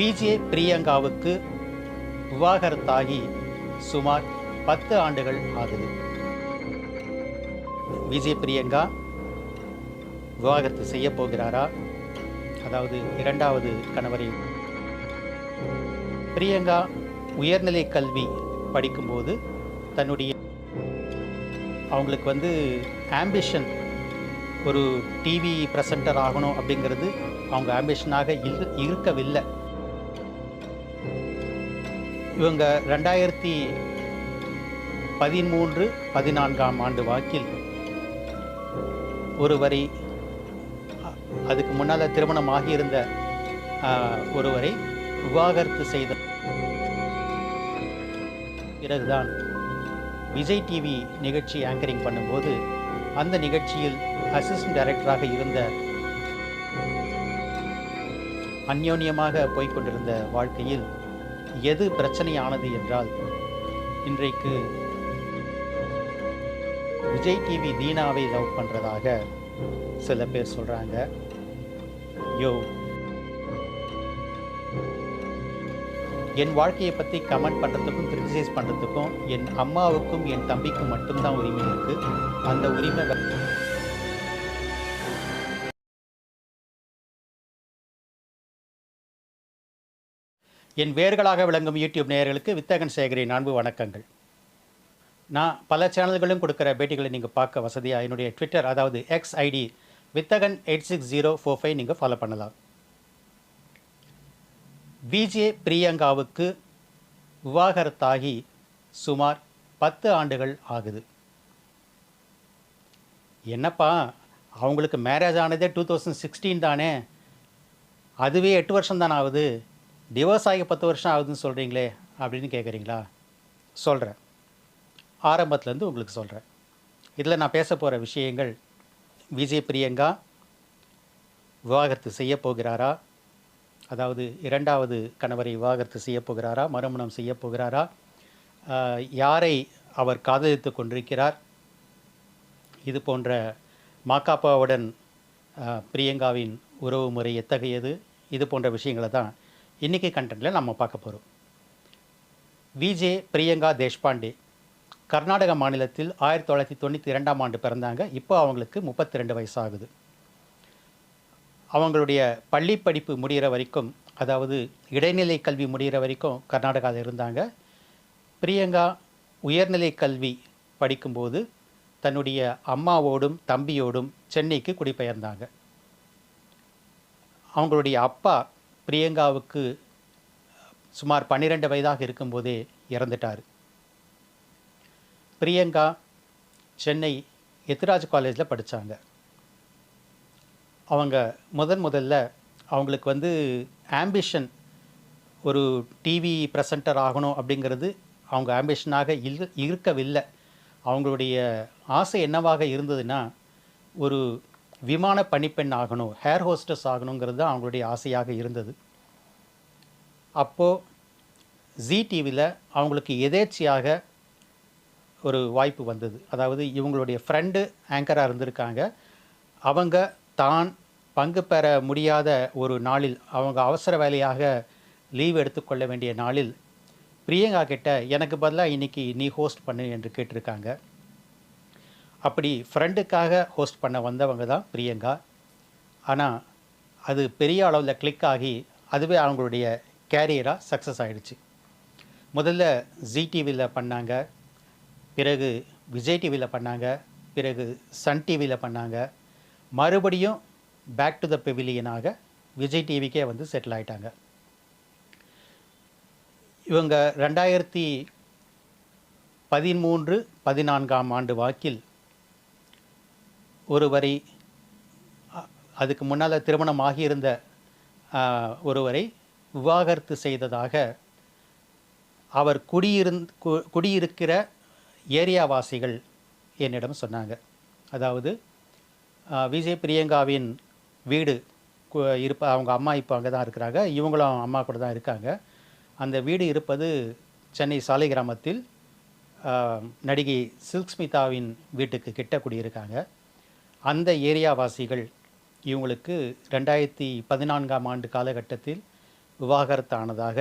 PJ பிரியங்காவுக்கு விவாகரத்தாகி சுமார் பத்து ஆண்டுகள் ஆகுது. விஜய் பிரியங்கா விவாகரத்து செய்ய போகிறாரா? அதாவது இரண்டாவது கணவரை பிரியங்கா உயர்நிலை கல்வி படிக்கும்போது தன்னுடைய அவங்களுக்கு வந்து ஆம்பிஷன் ஒரு டிவி ப்ரெசன்டர் ஆகணும் அப்படிங்கிறது அவங்க ஆம்பிஷனாக இரு இருக்கவில்லை. இவங்க ரெண்டாயிரத்தி பதிமூன்று பதினான்காம் ஆண்டு வாக்கில் ஒருவரை அதுக்கு முன்னால் திருமணம் ஆகியிருந்த ஒருவரை விவாகரத்து செய்த பிறகுதான் விஜய் டிவி நிகழ்ச்சி ஆங்கரிங் பண்ணும்போது அந்த நிகழ்ச்சியில் அசிஸ்டன்ட் டைரக்டராக இருந்த அந்யோன்யமாக போய்க்கொண்டிருந்த வாழ்க்கையில் எது பிரச்சனையானது என்றால் இன்றைக்கு விஜய் டிவி தீனாவை லவ் பண்ணுறதாக சில பேர் சொல்கிறாங்க யோ என் வாழ்க்கையை பற்றி கமெண்ட் பண்ணுறதுக்கும் கிரிட்டிசைஸ் பண்ணுறதுக்கும் என் அம்மாவுக்கும் என் தம்பிக்கும் மட்டும்தான் உரிமை இருக்குது அந்த உரிமை என் வேர்களாக விளங்கும் யூடியூப் நேயர்களுக்கு வித்தகன் சேகரின் அன்பு வணக்கங்கள். நான் பல சேனல்களும் கொடுக்குற பேட்டிகளை நீங்கள் பார்க்க வசதியாக என்னுடைய ட்விட்டர் அதாவது X ID Vithagan eight six zero four five நீங்கள் ஃபாலோ பண்ணலாம். விஜே பிரியங்காவுக்கு விவாகரத்தாகி சுமார் பத்து ஆண்டுகள் ஆகுது. என்னப்பா அவங்களுக்கு மேரேஜ் ஆனதே டூ தௌசண்ட் சிக்ஸ்டீன் தானே? அதுவே எட்டு வருஷம் தானே ஆகுது டிவோர்ஸ் ஆகி பத்து வருஷம் ஆகுதுன்னு சொல்கிறீங்களே அப்படின்னு கேட்குறீங்களா சொல்கிறேன் ஆரம்பத்துலேருந்து உங்களுக்கு சொல்கிறேன் இதில் நான் பேச போகிற விஷயங்கள் விஜய் பிரியங்கா விவாகரத்து செய்ய போகிறாரா? அதாவது இரண்டாவது கணவரை விவாகரத்து செய்ய போகிறாரா? மறுமணம் செய்ய போகிறாரா? யாரை அவர் காதலித்து கொண்டிருக்கிறார்? இது போன்ற மாக்காப்பாவுடன் பிரியங்காவின் உறவு முறை எத்தகையது? இது போன்ற விஷயங்களை தான் இன்றைக்கி கண்டென்ட்டில் நம்ம பார்க்க போகிறோம் விஜே பிரியங்கா தேஷ்பாண்டே கர்நாடக மாநிலத்தில் ஆயிரத்தி தொள்ளாயிரத்தி தொண்ணூற்றி இரண்டாம் ஆண்டு பிறந்தாங்க. இப்போ அவங்களுக்கு முப்பத்தி ரெண்டு வயசாகுது. அவங்களுடைய பள்ளி படிப்பு முடிகிற வரைக்கும் அதாவது இடைநிலை கல்வி முடிகிற வரைக்கும் கர்நாடகாவில் இருந்தாங்க. பிரியங்கா உயர்நிலை கல்வி படிக்கும்போது தன்னுடைய அம்மாவோடும் தம்பியோடும் சென்னைக்கு குடிபெயர்ந்தாங்க. அவங்களுடைய அப்பா பிரியங்காவுக்கு சுமார் பன்னிரெண்டு வயதாக இருக்கும்போதே இறந்துட்டார். பிரியங்கா சென்னை எத்திராஜ் காலேஜில் படித்தாங்க அவங்க முதன் முதல்ல அவங்களுக்கு வந்து ஆம்பிஷன் ஒரு டிவி ப்ரெசன்டர் ஆகணும் அப்படிங்கிறது அவங்க ஆம்பிஷனாக இல் இருக்கவில்லை. அவங்களுடைய ஆசை என்னவாக இருந்ததுன்னா ஒரு விமான பணிப்பெண் ஆகணும் ஹேர் ஹோஸ்டஸ் ஆகணுங்கிறது தான் அவங்களுடைய ஆசையாக இருந்தது. அப்போது ஜி டிவியில் அவங்களுக்கு எதேர்ச்சியாக ஒரு வாய்ப்பு வந்தது. அதாவது இவங்களுடைய ஃப்ரெண்டு ஆங்கராக இருந்திருக்காங்க. அவங்க தான் பங்கு பெற முடியாத ஒரு நாளில் அவங்க அவசர வேலையாக லீவ் எடுத்துக்கொள்ள வேண்டிய நாளில் பிரியங்கா கிட்ட எனக்கு பதிலாக இன்றைக்கி நீ ஹோஸ்ட் பண்ணு என்று கேட்டிருக்காங்க. அப்படி ஃப்ரெண்டுக்காக ஹோஸ்ட் பண்ண வந்தவங்க தான் பிரியங்கா. ஆனால் அது பெரிய அளவில் கிளிக் ஆகி அதுவே அவங்களுடைய கேரியராக சக்ஸஸ் ஆகிடுச்சு முதல்ல ஜி டிவியில் பண்ணாங்க பிறகு விஜய் டிவியில் பண்ணாங்க பிறகு சன் டிவியில் பண்ணாங்க. மறுபடியும் பேக் டு த பெவிலியனாக விஜய் டிவிக்கே வந்து செட்டில் ஆகிட்டாங்க இவங்க ரெண்டாயிரத்தி பதிமூன்று பதினான்காம் ஆண்டு வாக்கில் ஒருவரை அதுக்கு முன்னால் திருமணம் ஆகியிருந்த ஒருவரை விவாகரத்து செய்ததாக அவர் குடியிருந் கு- குடியிருக்கிற ஏரியாவாசிகள் என்னிடம் சொன்னாங்க. அதாவது விஜய் பிரியங்காவின் வீடு கு- இருப்ப அவங்க அம்மா இப்போ அங்கே தான் இருக்கிறாங்க. இவங்களும் அம்மா கூட தான் இருக்காங்க. அந்த வீடு இருப்பது சென்னை சாலை கிராமத்தில் நடிகை சில்க் ஸ்மிதாவின் வீட்டுக்கு கிட்ட குடியிருக்காங்க. அந்த ஏரியாவாசிகள் இவங்களுக்கு ரெண்டாயிரத்தி பதினான்காம் ஆண்டு காலகட்டத்தில் விவாகரத்து ஆனதாக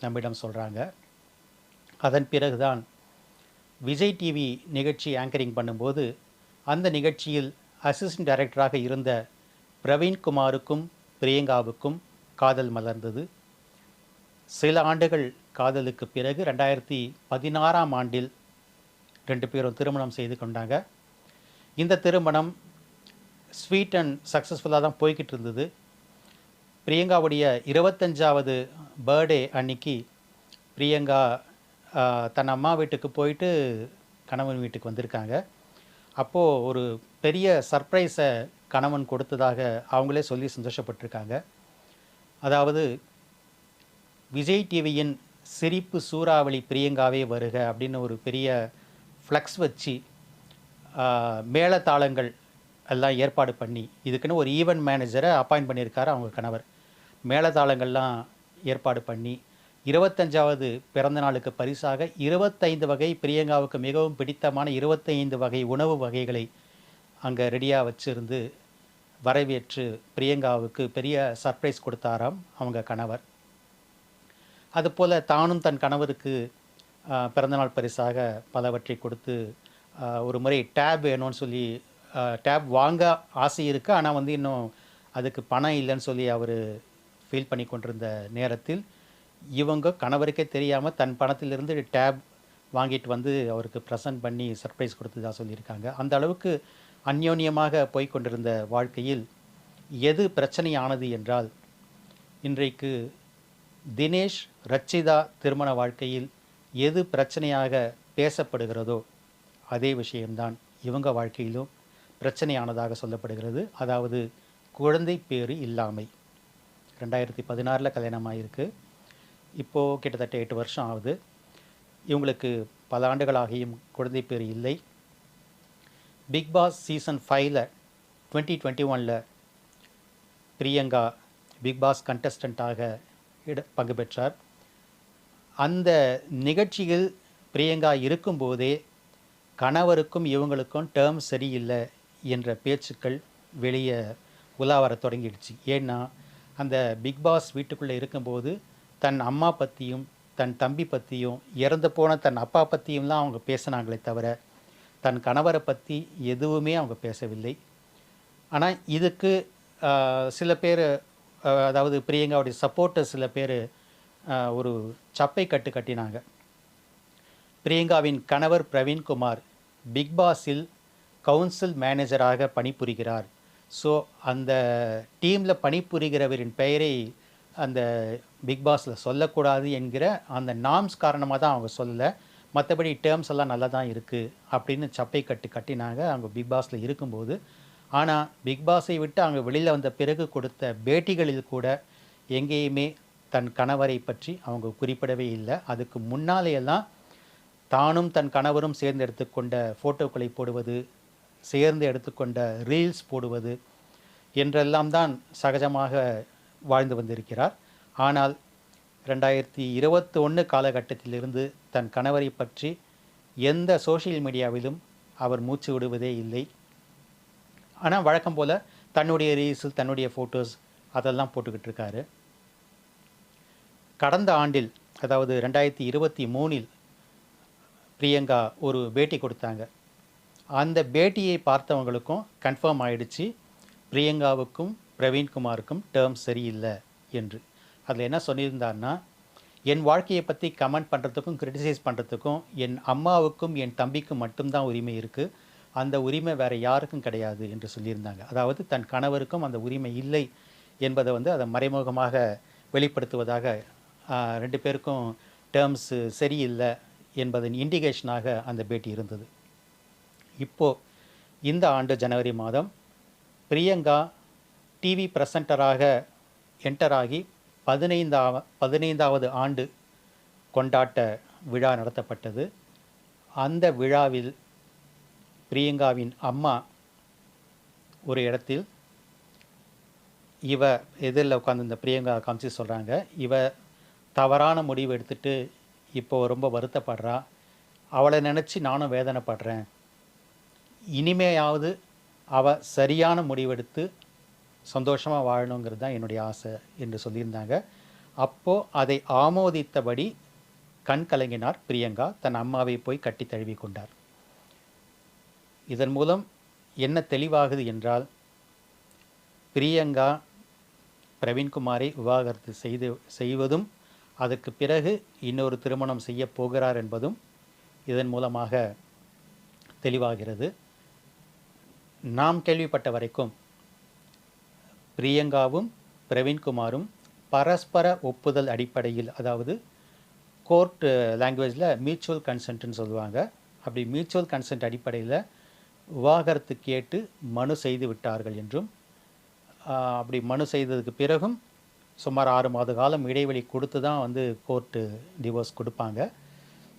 நம்மிடம் சொல்கிறாங்க அதன் பிறகுதான் விஜய் டிவி நிகழ்ச்சி ஆங்கரிங் பண்ணும்போது அந்த நிகழ்ச்சியில் அசிஸ்டன்ட் டைரக்டராக இருந்த பிரவீன்குமாருக்கும் பிரியங்காவுக்கும் காதல் மலர்ந்தது. சில ஆண்டுகள் காதலுக்கு பிறகு ரெண்டாயிரத்தி பதினாறாம் ஆண்டில் ரெண்டு பேரும் திருமணம் செய்து கொண்டாங்க. இந்த திருமணம் ஸ்வீட் அண்ட் சக்ஸஸ்ஃபுல்லாக தான் போய்கிட்டு இருந்தது. பிரியங்காவுடைய இருபத்தஞ்சாவது பர்த்டே அன்னைக்கு பிரியங்கா தன் அம்மா வீட்டுக்கு போயிட்டு கணவன் வீட்டுக்கு வந்திருக்காங்க. அப்போது ஒரு பெரிய சர்ப்ரைஸை கணவன் கொடுத்ததாக அவங்களே சொல்லி சந்தோஷப்பட்டிருக்காங்க. அதாவது விஜய் டிவியின் சிரிப்பு சூறாவளி பிரியங்காவே வருக அப்படின்னு ஒரு பெரிய ஃப்ளக்ஸ் வச்சு மேளதாளங்கள் எல்லாம் ஏற்பாடு பண்ணி இதுக்குன்னு ஒரு ஈவெண்ட் மேனேஜரை அப்பாயிண்ட் பண்ணியிருக்காரு அவங்க கணவர். மேளதாளங்கள்லாம் ஏற்பாடு பண்ணி இருபத்தஞ்சாவது பிறந்த நாளுக்கு பரிசாக இருபத்தைந்து வகை பிரியங்காவுக்கு மிகவும் பிடித்தமான இருபத்தைந்து வகை உணவு வகைகளை அங்கே ரெடியாக வச்சிருந்து வரவேற்று பிரியங்காவுக்கு பெரிய சர்ப்ரைஸ் கொடுத்தாராம் அவங்க கணவர். அதுபோல் தானும் தன் கணவருக்கு பிறந்தநாள் பரிசாக பலவற்றை கொடுத்து ஒரு முறை டேப் வேணும்னு சொல்லி டேப் வாங்க ஆசை இருக்குது ஆனால் வந்து இன்னும் அதுக்கு பணம் இல்லைன்னு சொல்லி அவர் ஃபீல் பண்ணி கொண்டிருந்த நேரத்தில் இவங்க கணவருக்கே தெரியாமல் தன் பணத்திலிருந்து டேப் வாங்கிட்டு வந்து அவருக்கு ப்ரெசன்ட் பண்ணி சர்ப்ரைஸ் கொடுத்ததாக சொல்லியிருக்காங்க. அந்த அளவுக்கு அந்யோன்யமாக போய்கொண்டிருந்த வாழ்க்கையில் எது பிரச்சனையானது என்றால் இன்றைக்கு தினேஷ் ரச்சிதா திருமண வாழ்க்கையில் எது பிரச்சனையாக பேசப்படுகிறதோ அதே விஷயம்தான் இவங்க வாழ்க்கையிலும் பிரச்சனையானதாக சொல்லப்படுகிறது. அதாவது குழந்தை பேறு இல்லாமை. ரெண்டாயிரத்தி பதினாறில் கல்யாணமாயிருக்கு. இப்போது கிட்டத்தட்ட எட்டு வருஷம் ஆகுது. இவங்களுக்கு பல ஆண்டுகளாகியும் குழந்தை பேர் இல்லை. பிக் பாஸ் சீசன் ஃபைவ்ல டுவெண்ட்டி டுவெண்ட்டி ஒனில் பிரியங்கா பிக் பாஸ் கண்டஸ்டண்ட்டாக இட பங்கு பெற்றார். அந்த நிகழ்ச்சியில் பிரியங்கா இருக்கும்போதே கணவருக்கும் இவங்களுக்கும் டேர்ம் சரியில்லை என்ற பேச்சுக்கள் வெளியே உலா வர தொடங்கிடுச்சு. ஏன்னா அந்த பிக் பாஸ் வீட்டுக்குள்ளே இருக்கும்போது தன் அம்மா பற்றியும் தன் தம்பி பற்றியும் இறந்து போன தன் அப்பா பற்றியும்லாம் அவங்க பேசினாங்களே தவிர தன் கணவரை பற்றி எதுவுமே அவங்க பேசவில்லை. ஆனால் இதுக்கு சில பேர் அதாவது பிரியங்காவுடைய சப்போர்ட்டர் சில பேர் ஒரு சப்பை கட்டு கட்டினாங்க. பிரியங்காவின் கணவர் பிரவீன்குமார் பிக் பாஸில் கவுன்சில் மேனேஜராக பணிபுரிகிறார். ஸோ அந்த டீமில் பணிபுரிகிறவரின் பெயரை அந்த பிக் பாஸில் சொல்லக்கூடாது என்கிற அந்த நாம்ஸ் காரணமாக தான் அவங்க சொல்லலை. மற்றபடி டேர்ம்ஸ் எல்லாம் நல்லா தான் இருக்குது அப்படின்னு சப்பை கட்டு கட்டினாங்க அவங்க பிக் பாஸில் இருக்கும்போது. ஆனால் பிக் பாஸை விட்டு அவங்க வெளியில் வந்த பிறகு கொடுத்த பேட்டிகளில் கூட எங்கேயுமே தன் கணவரை பற்றி அவங்க குறிப்பிடவே இல்லை. அதுக்கு முன்னாலேயெல்லாம் தானும் தன் கணவரும் சேர்ந்து எடுத்துக்கொண்ட ஃபோட்டோக்களை போடுவது சேர்ந்து எடுத்துக்கொண்ட ரீல்ஸ் போடுவது என்றெல்லாம் தான் சகஜமாக வாழ்ந்து வந்திருக்கிறார். ஆனால் ரெண்டாயிரத்தி இருபத்தி ஒன்று காலகட்டத்திலிருந்து தன் கணவரை பற்றி எந்த சோஷியல் மீடியாவிலும் அவர் மூச்சு விடுவதே இல்லை. ஆனால் வழக்கம் போல் தன்னுடைய ரீல்ஸில் தன்னுடைய ஃபோட்டோஸ் அதெல்லாம் போட்டுக்கிட்டு இருக்காரு. கடந்த ஆண்டில் அதாவது ரெண்டாயிரத்தி இருபத்தி மூணில் பிரியங்கா ஒரு பேட்டி கொடுத்தாங்க. அந்த பேட்டியை பார்த்தவங்களுக்கும் கன்ஃபார்ம் ஆயிடுச்சு. பிரியங்காவுக்கும் பிரவீன்குமாருக்கும் டேர்ம் சரியில்லை என்று. அதில் என்ன சொல்லியிருந்தாருன்னா என் வாழ்க்கையை பற்றி கமெண்ட் பண்ணுறதுக்கும் கிரிட்டிசைஸ் பண்ணுறதுக்கும் என் அம்மாவுக்கும் என் தம்பிக்கும் மட்டும்தான் உரிமை இருக்குது அந்த உரிமை வேறு யாருக்கும் கிடையாது என்று சொல்லியிருந்தாங்க. அதாவது தன் கணவருக்கும் அந்த உரிமை இல்லை என்பதை வந்து அதை மறைமுகமாக வெளிப்படுத்துவதாக ரெண்டு பேருக்கும் டேர்ம்ஸு சரியில்லை என்பதன் இண்டிகேஷனாக அந்த பேட்டி இருந்தது. இப்போது இந்த ஆண்டு ஜனவரி மாதம் பிரியங்கா டிவி ப்ரெசண்டராக என்டர் ஆகி பதினைந்தாவ பதினைந்தாவது ஆண்டு கொண்டாட்ட விழா நடத்தப்பட்டது. அந்த விழாவில் பிரியங்காவின் அம்மா ஒரு இடத்தில் இவ எதிரில் உட்காந்து இந்த பிரியங்கா காமிச்சு சொல்கிறாங்க இவ தவறான முடிவு எடுத்துட்டு இப்போ ரொம்ப வருத்தப்படுறா. அவளை நினச்சி நானும் வேதனைப்படுறேன். இனிமேயாவது அவ சரியான முடிவெடுத்து சந்தோஷமாக வாழணுங்கிறது தான் என்னுடைய ஆசை என்று சொல்லியிருந்தாங்க. அப்போது அதை ஆமோதித்தபடி கண் கலங்கினார் பிரியங்கா. தன் அம்மாவை போய் கட்டி தழுவி கொண்டார். இதன் மூலம் என்ன தெளிவாகுது என்றால் பிரியங்கா பிரவீன்குமாரை விவாகரத்து செய்து செய்வதும் அதற்கு பிறகு இன்னொரு திருமணம் செய்ய போகிறார் என்பதும் இதன் மூலமாக தெளிவாகிறது. நாம் கேள்விப்பட்ட வரைக்கும் பிரியங்காவும் பிரவீன்குமாரும் பரஸ்பர ஒப்புதல் அடிப்படையில் அதாவது கோர்ட் லாங்குவேஜில் மியூச்சுவல் கன்சென்ட்னு சொல்லுவாங்க. அப்படி மியூச்சுவல் கன்சென்ட் அடிப்படையில் விவாகரத்து கேட்டு மனு செய்து விட்டார்கள் என்றும் அப்படி மனு செய்ததுக்கு பிறகும் சுமார் ஆறு மாத காலம் இடைவெளி கொடுத்து தான் வந்து கோர்ட்டு டிவோர்ஸ் கொடுப்பாங்க.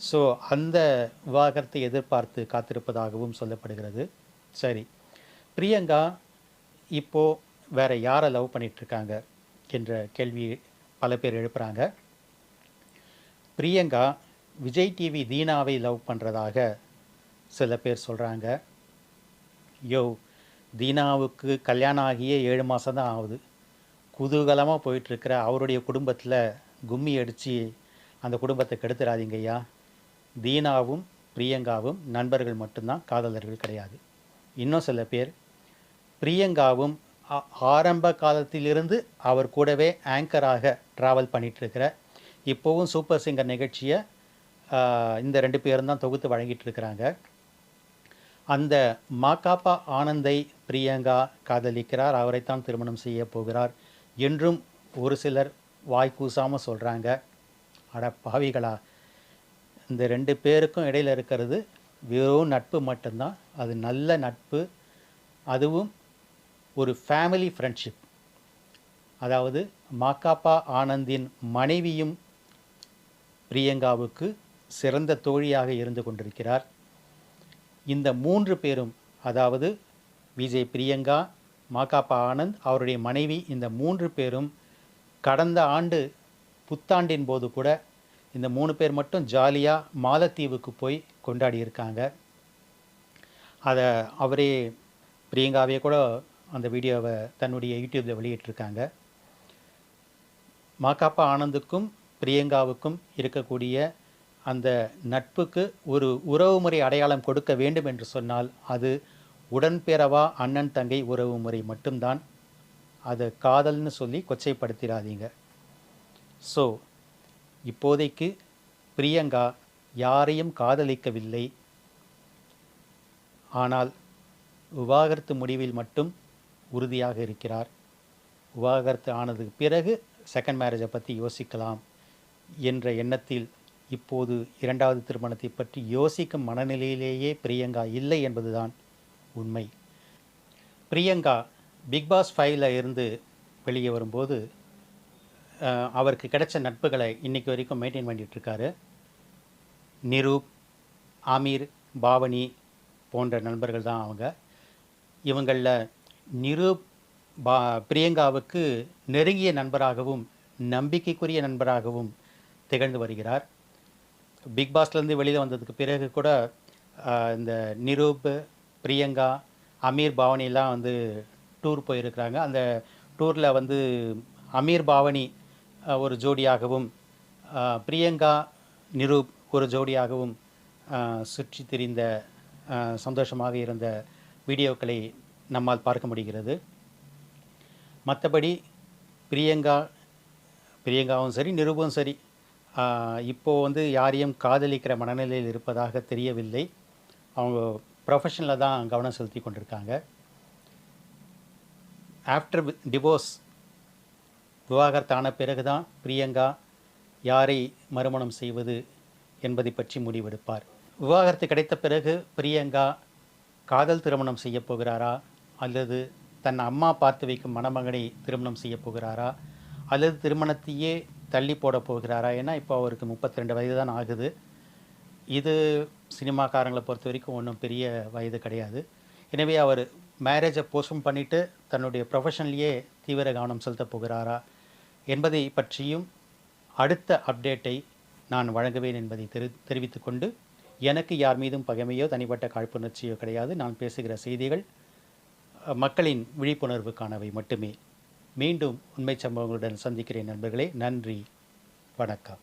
ஸோ அந்த விவாகரத்தை எதிர்பார்த்து காத்திருப்பதாகவும் சொல்லப்படுகிறது. சரி. பிரியங்கா இப்போது வேறு யாரை லவ் பண்ணிகிட்ருக்காங்க என்ற கேள்வி பல பேர் எழுப்புகிறாங்க பிரியங்கா விஜய் டிவி தீனாவை லவ் பண்ணுறதாக சில பேர் சொல்கிறாங்க யோ தீனாவுக்கு கல்யாணம் ஆகியே ஏழு மாதம் தான் ஆகுது. குதூகலமாக போயிட்டுருக்கிற அவருடைய குடும்பத்தில் கும்மி அடித்து அந்த குடும்பத்தை கெடுத்துறாதீங்க ஐயா தீனாவும் பிரியங்காவும் நண்பர்கள் மட்டும்தான் காதலர்கள் கிடையாது. இன்னும் சில பேர் பிரியங்காவும் ஆ- ஆரம்ப காலத்திலிருந்து அவர் கூடவே ஆங்கராக ட்ராவல் பண்ணிகிட்ருக்கிற இப்போவும் சூப்பர் சிங்கர் நிகழ்ச்சியை இந்த ரெண்டு பேரும் தான் தொகுத்து வழங்கிட்டு இருக்கிறாங்க அந்த மாகாப்பா ஆனந்தை பிரியங்கா காதலிக்கிறார். அவரைத்தான் திருமணம் செய்ய போகிறார். என்றும் ஒரு சிலர் வாய் கூசாமல் சொல்கிறாங்க அட பாவிகளா இந்த ரெண்டு பேருக்கும் இடையில இருக்கிறது வெறும் நட்பு மட்டும்தான். அது நல்ல நட்பு அதுவும் ஒரு ஃபேமிலி ஃப்ரெண்ட்ஷிப் அதாவது மாக்காப்பா ஆனந்தின் மனைவியும் பிரியங்காவுக்கு சிறந்த தோழியாக இருந்து கொண்டிருக்கிறார். இந்த மூன்று பேரும் அதாவது விஜய் பிரியங்கா மாகாப்பா ஆனந்த் அவருடைய மனைவி இந்த மூன்று பேரும் கடந்த ஆண்டு புத்தாண்டின் போது கூட இந்த மூணு பேர் மட்டும் ஜாலியாக மாலத்தீவுக்கு போய் கொண்டாடி இருக்காங்க. அதை அவரே பிரியங்காவே கூட அந்த வீடியோவை தன்னுடைய யூடியூப்பில் வெளியிட்டிருக்காங்க. மாகாப்பா ஆனந்துக்கும் பிரியங்காவுக்கும் இருக்கக்கூடிய அந்த நட்புக்கு ஒரு உறவுமுறை அடையாளம் கொடுக்க வேண்டும் என்று சொன்னால் அது உடன்பிறவா அண்ணன் தங்கை உறவு முறை மட்டும்தான். அது காதல்னு சொல்லி கொச்சைப்படுத்திடாதீங்க. ஸோ இப்போதைக்கு பிரியங்கா யாரையும் காதலிக்கவில்லை. ஆனால் விவாகரத்து முடிவில் மட்டும் உறுதியாக இருக்கிறார். விவாகரத்து ஆனதுக்கு பிறகு செகண்ட் மேரேஜை பற்றி யோசிக்கலாம் என்ற எண்ணத்தில் இப்போது இரண்டாவது திருமணத்தை பற்றி யோசிக்கும் மனநிலையிலேயே பிரியங்கா இல்லை என்பதுதான். உண்மை. பிரியங்கா பிக் பாஸ் ஃபைவ்ல இருந்து வெளியே வரும்போது அவருக்கு கிடைச்ச நட்புகளை இன்றைக்கு வரைக்கும் மெயின்டைன் பண்ணிகிட்ருக்காரு நிரூப் ஆமீர் பாவனி போன்ற நண்பர்கள் தான் அவங்க. இவங்களில் நிரூப் பா பிரியங்காவுக்கு நெருங்கிய நண்பராகவும் நம்பிக்கைக்குரிய நண்பராகவும் திகழ்ந்து வருகிறார். பிக் பாஸ்லேருந்து வெளியில் வந்ததுக்கு பிறகு கூட இந்த நிரூப் பிரியங்கா அமீர் பாவனிலாம் வந்து டூர் போயிருக்கிறாங்க. அந்த டூரில் வந்து அமீர் பாவனி ஒரு ஜோடியாகவும் பிரியங்கா நிரூப் ஒரு ஜோடியாகவும் சுற்றி திரிந்த சந்தோஷமாக இருந்த வீடியோக்களை நம்மால் பார்க்க முடிகிறது. மற்றபடி பிரியங்கா பிரியங்காவும் சரி நிருபும் சரி இப்போது வந்து யாரையும் காதலிக்கிற மனநிலையில் இருப்பதாக தெரியவில்லை. அவங்க ப்ரொஃபஷனில் தான் கவனம் செலுத்தி கொண்டிருக்காங்க. ஆஃப்டர் டிவோர்ஸ் விவாகரத்தான பிறகு தான் பிரியங்கா யாரை மறுமணம் செய்வது என்பதை பற்றி முடிவெடுப்பார். விவாகரத்து கிடைத்த பிறகு பிரியங்கா காதல் திருமணம் செய்ய போகிறாரா? அல்லது தன் அம்மா பார்த்து வைக்கும் மணமகனை திருமணம் செய்ய போகிறாரா? அல்லது திருமணத்தையே தள்ளி போட போகிறாரா? ஏன்னா இப்போ அவருக்கு முப்பத்தி ரெண்டு வயது தான் ஆகுது. இது சினிமாக்காரங்களை பொறுத்த வரைக்கும் ஒன்றும் பெரிய வயது கிடையாது. எனவே அவர் மேரேஜை போஸ்ட்போன் பண்ணிவிட்டு தன்னுடைய ப்ரொஃபஷன்லேயே தீவிர கவனம் செலுத்தப் போகிறாரா என்பதை பற்றியும் அடுத்த அப்டேட்டை நான் வழங்குவேன் என்பதை தெரி தெரிவித்துக்கொண்டு எனக்கு யார் மீதும் பகைமையோ தனிப்பட்ட காழ்ப்புணர்ச்சியோ கிடையாது. நான் பேசுகிற செய்திகள் மக்களின் விழிப்புணர்வுக்கானவை மட்டுமே. மீண்டும் உண்மை சம்பவங்களுடன் சந்திக்கிறேன் நண்பர்களே. நன்றி. வணக்கம்.